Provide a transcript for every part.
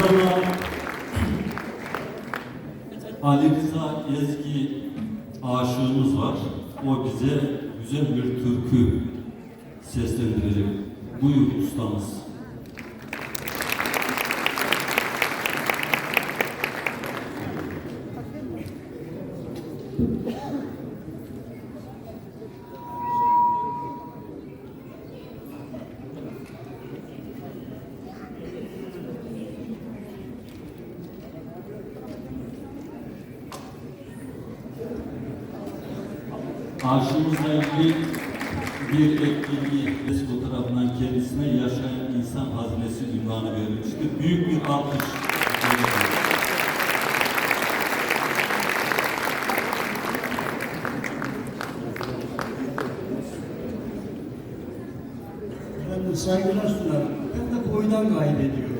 Sırada Ali Rıza Ezgi aşığımız var. O bize güzel bir türkü seslendirecek. Buyur ustamız. Aşığımızla ilgili bir etkinliği UNESCO tarafından kendisine yaşayan insan hazinesi ünvanı verilmiştir. Büyük bir alkış. Efendim saygılar sunarım. Ben de boydan kaybediyorum.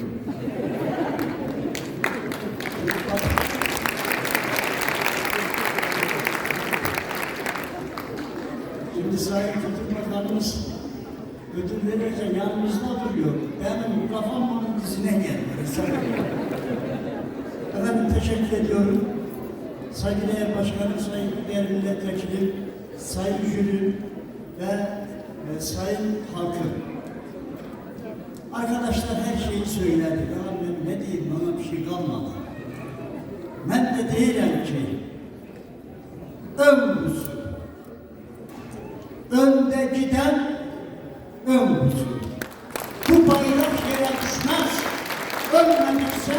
Şimdi Sayın Kültür Bakanımız ödül verirken yanımızda duruyor. Benim kafam onun dizine geldi. Efendim teşekkür ediyorum. Saygıdeğer Başkanım, saygıdeğer Milletvekili, Sayın Jüri ve e, Sayın Halkım. Arkadaşlar her şeyi söyledi. Ben ne diyeyim bana bir şey kalmadı. Ben de değilim ki ön Önde giden buzu. Bu bayrak yere düşmez. Ölmedikse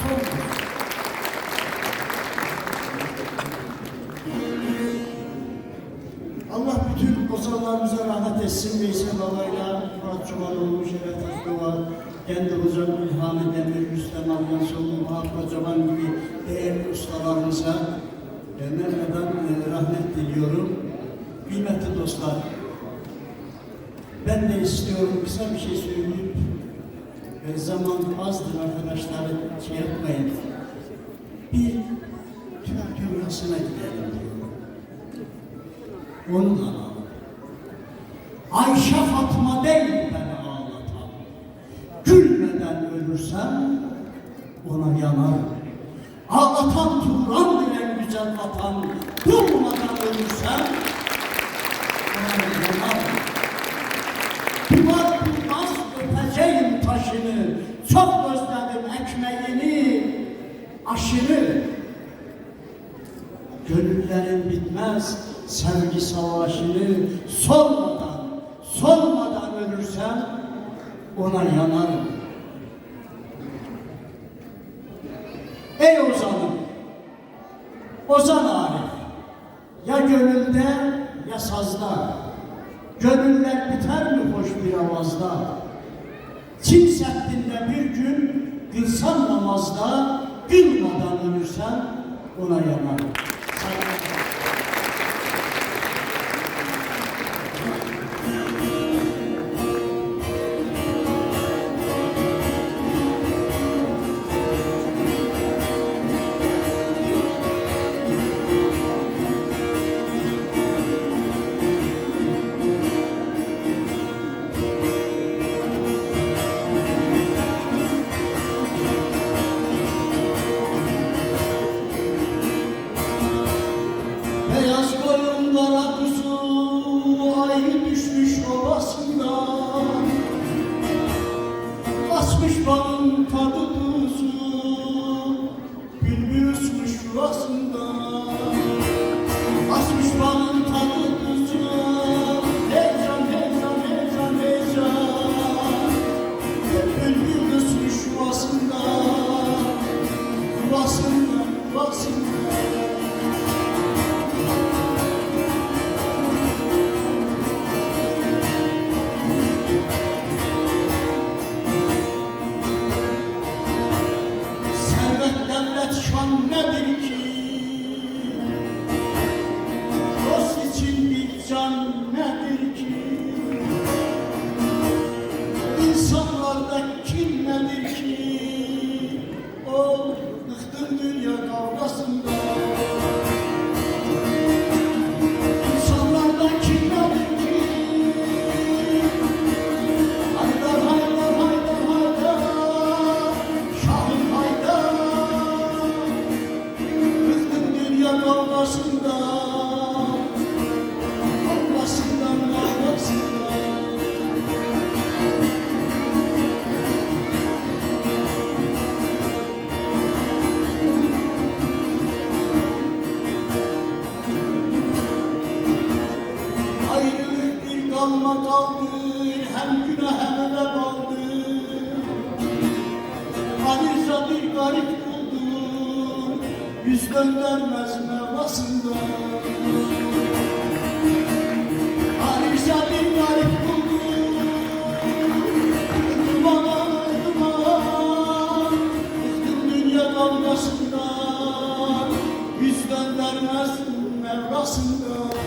son buzu. Allah bütün ozanlarımıza rahmet etsin. Veysel Baba'yla, Murat Çobanoğlu, Şeref Özdoğan, kendi hocam İlhami Demir, Rüstem Alyansoğlu, Muhat Kocaman gibi değerli ustalarımıza Mevla'dan e, rahmet diliyorum. Kıymetli dostlar, ben de istiyorum kısa bir şey söyleyip e, zaman azdır arkadaşlar şey yapmayın. Bir Türk dünyasına gidelim diyorum. Onun alalım. Ayşe Fatma değil beni ağlatan. Gülmeden ölürsem ona yanarım. Ağlatan Turan bilen güzel vatan. Durmadan ölürsem ona yanarım. Taşını. Çok özledim ekmeğini, aşını. Gönüllerin bitmez sevgi savaşını solmadan, solmadan ölürsem ona yanarım. Ey Ozan'ım, Ozan Arif, ya gönülde ya sazda, gönüller biter mi hoş bir avazda? Çin Seddi'nde bir gün kılsam namazda, kılmadan ölürsem ona yanarım. Düşmüş obasından Basmış balın tadı tuzu Bülbül uçmuş yuvasından Basmış balın tadı tuzu Heyecan heyecan heyecan heyecan. Bülbül uçmuş yuvasından Yuvasından yuvasından dalma daldır, hem günah hem eve daldır. Kadir Sadir garip kuldur, yüz göndermez mevasında. Kadir Sadir garip kuldur, dumana dünya dalgasında, yüz göndermez mevasında.